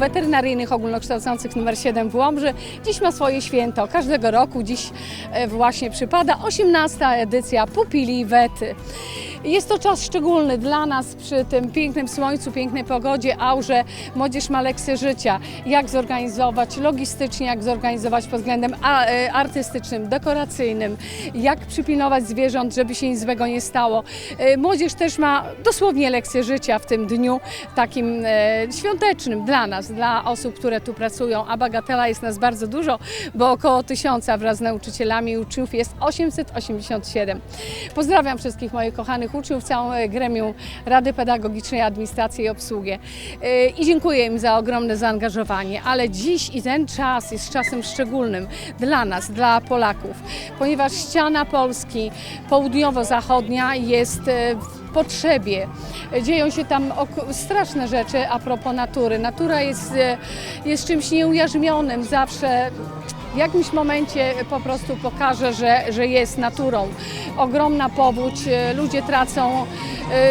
Weterynaryjnych Ogólnokształcących nr 7 w Łomży dziś ma swoje święto. Każdego roku dziś e, właśnie przypada 18. edycja Pupili Wety. Jest to czas szczególny dla nas przy tym pięknym słońcu, pięknej pogodzie, aurze. Młodzież ma lekcje życia, jak zorganizować logistycznie, jak zorganizować pod względem e, artystycznym, dekoracyjnym, jak przypilnować zwierząt, żeby się nic złego nie stało. E, Młodzież też ma dosłownie lekcje życia w tym dniu takim e, świątecznym dla nas, dla osób, które tu pracują, a bagatela jest nas bardzo dużo, bo około tysiąca wraz z nauczycielami i uczniów jest 887. Pozdrawiam wszystkich moich kochanych uczniów, całą e, gremium Rady Pedagogicznej, Administracji i Obsługi E, i dziękuję im za ogromne zaangażowanie, ale dziś i ten czas jest czasem szczególnym dla nas, dla Polaków, ponieważ ściana Polski południowo-zachodnia jest e, potrzebie. Dzieją się tam straszne rzeczy a propos natury. Natura jest, e, jest czymś nieujarzmionym, zawsze w jakimś momencie po prostu pokaże, że, że jest naturą. Ogromna powódź, e, ludzie tracą,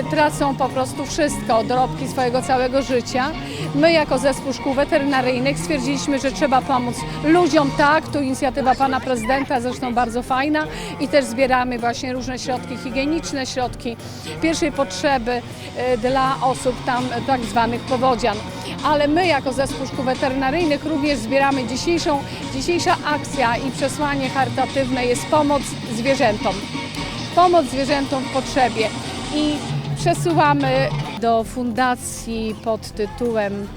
tracą po prostu wszystko, dorobki swojego całego życia. My jako zespół szkół weterynaryjnych stwierdziliśmy, że trzeba pomóc ludziom, tak, tu inicjatywa pana prezydenta, zresztą bardzo fajna i też zbieramy właśnie różne środki higieniczne, środki pierwszej potrzeby e, dla osób tam tak zwanych powodzian. Ale my jako zespół szkół weterynaryjnych również zbieramy dzisiejszą, dzisiejsza akcja i przesłanie charytatywne jest pomoc zwierzętom. Pomoc zwierzętom w potrzebie i przesyłamy do fundacji pod tytułem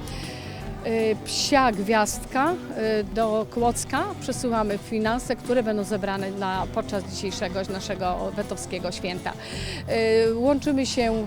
y, Psia Gwiazdka y, do Kłodzka. Przesyłamy finanse, które będą zebrane na, podczas dzisiejszego naszego wetowskiego święta. Y, Łączymy się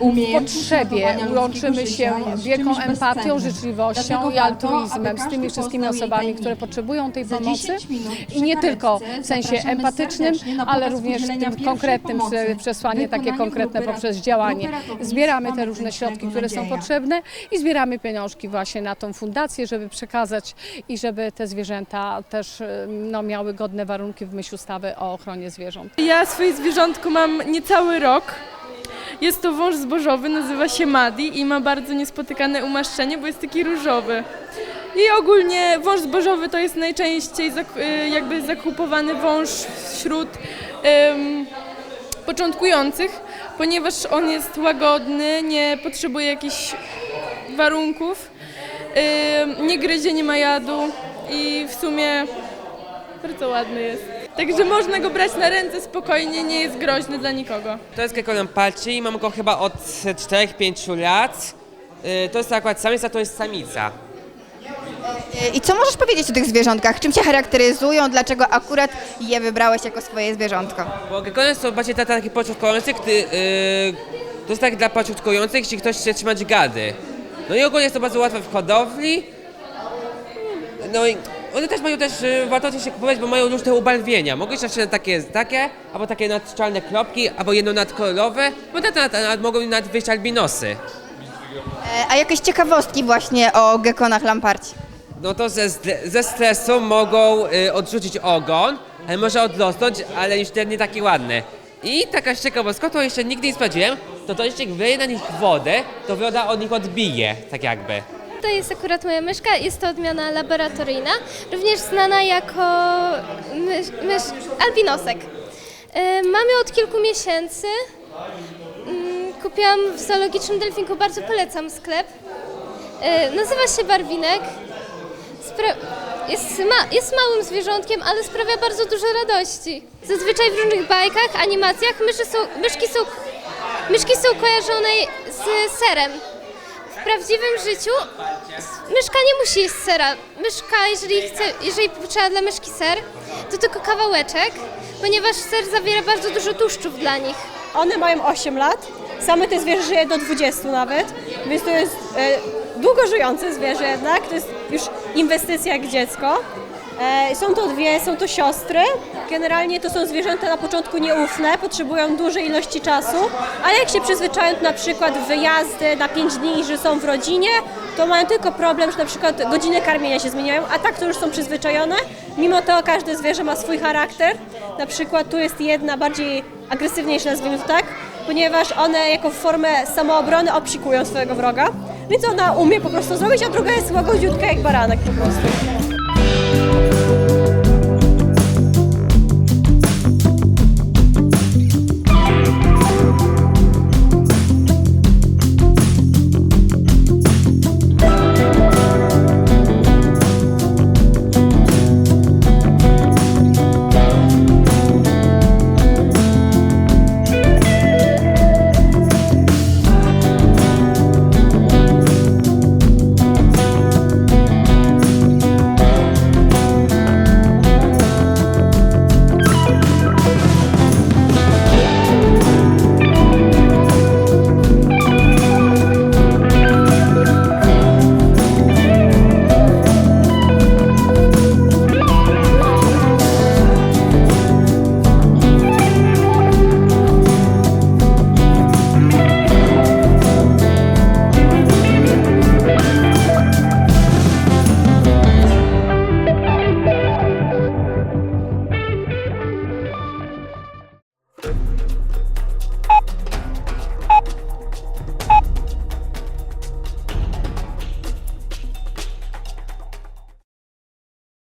w potrzebie, łączymy się wielką empatią, życzliwością i altruizmem z tymi wszystkimi osobami, które potrzebują tej pomocy 10 minut przy i nie tylko w sensie empatycznym, ale również w tym konkretnym przesłanie takie konkretne poprzez działanie. Zbieramy te różne środki, które są potrzebne i zbieramy pieniążki właśnie na tą fundację, żeby przekazać i żeby te zwierzęta też y, no, miały godne warunki w myśl ustawy o ochronie zwierząt. Ja swoje zwierzątko mam niecały rok. Jest to wąż zbożowy, nazywa się Madi i ma bardzo niespotykane umaszczenie, bo jest taki różowy. I ogólnie wąż zbożowy to jest najczęściej y, jakby zakupowany wąż wśród em, początkujących, ponieważ on jest łagodny, nie potrzebuje jakichś warunków, ym, nie gryzie, nie ma jadu i w sumie bardzo ładny jest. Także można go brać na ręce spokojnie, nie jest groźny dla nikogo. To jest Gekko Lampalci, mam go chyba od 4-5 lat. Y, To jest akurat samiec, a to jest samica. I co możesz powiedzieć o tych zwierzątkach? Czym się charakteryzują? Dlaczego akurat je wybrałeś jako swoje zwierzątko? Bo Gekko są bardziej dla takich początkujących, gdy, yy, to jest tak dla początkujących, jeśli ktoś chce trzymać gady. No i ogólnie jest to bardzo łatwe w hodowli. No i one też mają też, y, warto się kupować, bo mają różne ubarwienia. Mogą być na takie, takie, albo takie nadczarne kropki, albo jedno nadkolorowe, bo nad, nad, nad, mogą nawet wyjść albinosy. E, A jakieś ciekawostki właśnie o gekonach lamparci? No to ze, ze stresu mogą y, odrzucić ogon, ale może odrosnąć, ale już ten nie taki ładny. I taka ciekawostka, to jeszcze nigdy nie sprawdziłem, to to jeśli wleje na nich wodę, to woda od nich odbije, tak jakby. To jest akurat moja myszka, jest to odmiana laboratoryjna, również znana jako mysz, mysz albinosek. E, Mam ją od kilku miesięcy. Mm, Kupiłam w zoologicznym delfinku, bardzo polecam sklep. E, Nazywa się Barwinek. Jest, ma- jest małym zwierzątkiem, ale sprawia bardzo dużo radości. Zazwyczaj w różnych bajkach, animacjach myszy są, myszki, są, myszki są kojarzone z serem. W prawdziwym życiu myszka nie musi jeść sera. Myszka, jeżeli chce, jeżeli potrzeba dla myszki ser, to tylko kawałeczek, ponieważ ser zawiera bardzo dużo tłuszczów dla nich. One mają 8 lat, same te zwierzę żyje do 20 nawet, więc to jest e, długo żyjące zwierzę jednak, to jest już inwestycja jak dziecko. E, są to dwie, są to siostry. Generalnie to są zwierzęta na początku nieufne, potrzebują dużej ilości czasu, ale jak się przyzwyczają na przykład wyjazdy na 5 dni, że są w rodzinie, to mają tylko problem, że na przykład godziny karmienia się zmieniają, a tak to już są przyzwyczajone. Mimo to każde zwierzę ma swój charakter. Na przykład tu jest jedna bardziej agresywniejsza, nazwijmy to tak, ponieważ one jako formę samoobrony obsikują swojego wroga, więc ona umie po prostu zrobić, a druga jest łagodziutka jak baranek po prostu. Thank you.